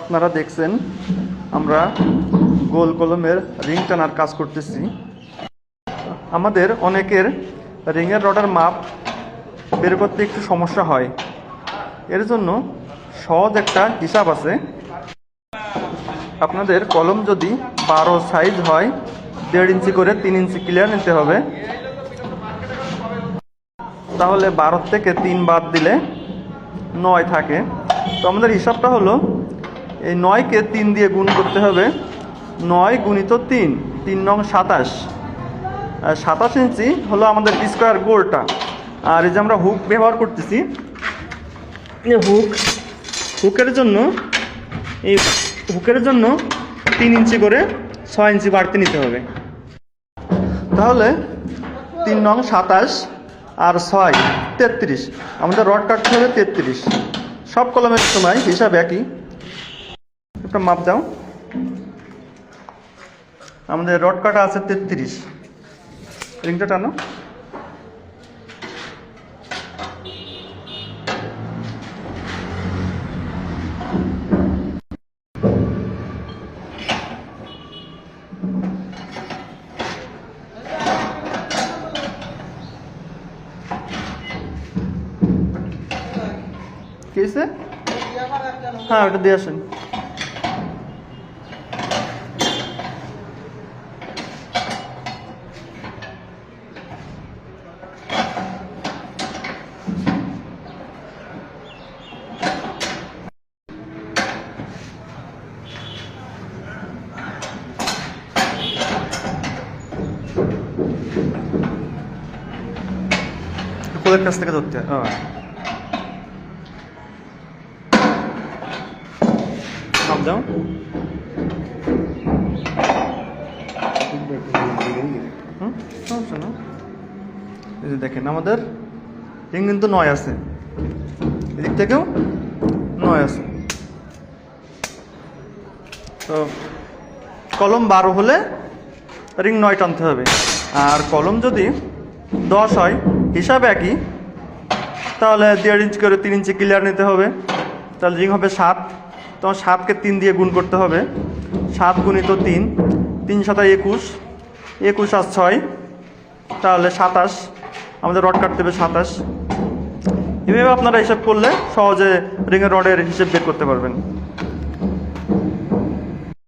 আপনারা দেখছেন, আমরা গোল কলমের রিং টানার কাজ করতেছি। আমাদের অনেকের রিংয়ের রডের মাপ বের করতে একটু সমস্যা হয়। এর জন্য সহজ একটা হিসাব আছে। আপনাদের কলম যদি বারো সাইজ হয়, দেড় ইঞ্চি করে তিন ইঞ্চি ক্লিয়ার নিতে হবে। তাহলে বারো থেকে তিন বাদ দিলে নয় থাকে। তো আমাদের হিসাবটা হলো এই নয়কে তিন দিয়ে গুণ করতে হবে। নয় গুণিত তিন তিন নং সাতাশ। সাতাশ ইঞ্চি হলো আমাদের স্কোয়ার গোলটা। আর এই যে আমরা হুক ব্যবহার করতেছি হুক হুকের জন্য, এই হুকের জন্য তিন ইঞ্চি করে ছয় ইঞ্চি বাড়তি নিতে হবে। তাহলে তিন নং সাতাশ আর ছয়, তেত্রিশ। আমাদের রড কাটতে হবে তেত্রিশ। সব কলমের সময় হিসাব একই। একটা মাপ দাও। আমাদের রড কাটা আছে তেত্রিশ। রিংটা টানো। হ্যাঁ ওটা দিয়ে আসেন। কোলের কাছ থেকে ধরতে হয়। দাও। দেখেন, আমাদের রিং কিন্তু নয় আছে। এদিক থেকেও নয় আছে। তো কলম বারো হলে রিং নয় টানতে হবে। আর কলম যদি দশ হয় হিসাব একই। তাহলে দেড় ইঞ্চি করে তিন ইঞ্চি ক্লিয়ার নিতে হবে। তাহলে রিং হবে সাত। তোমার সাতকে তিন দিয়ে গুণ করতে হবে। সাত গুণিত তিন। তিন সাতায় একুশ। একুশ আর ছয়। তাহলে সাতাশ। আমাদের রড কাটতে হবে সাতাশ। এভাবে আপনারা হিসাব করলে সহজে রিংয়ের রডের হিসেব বের করতে পারবেন।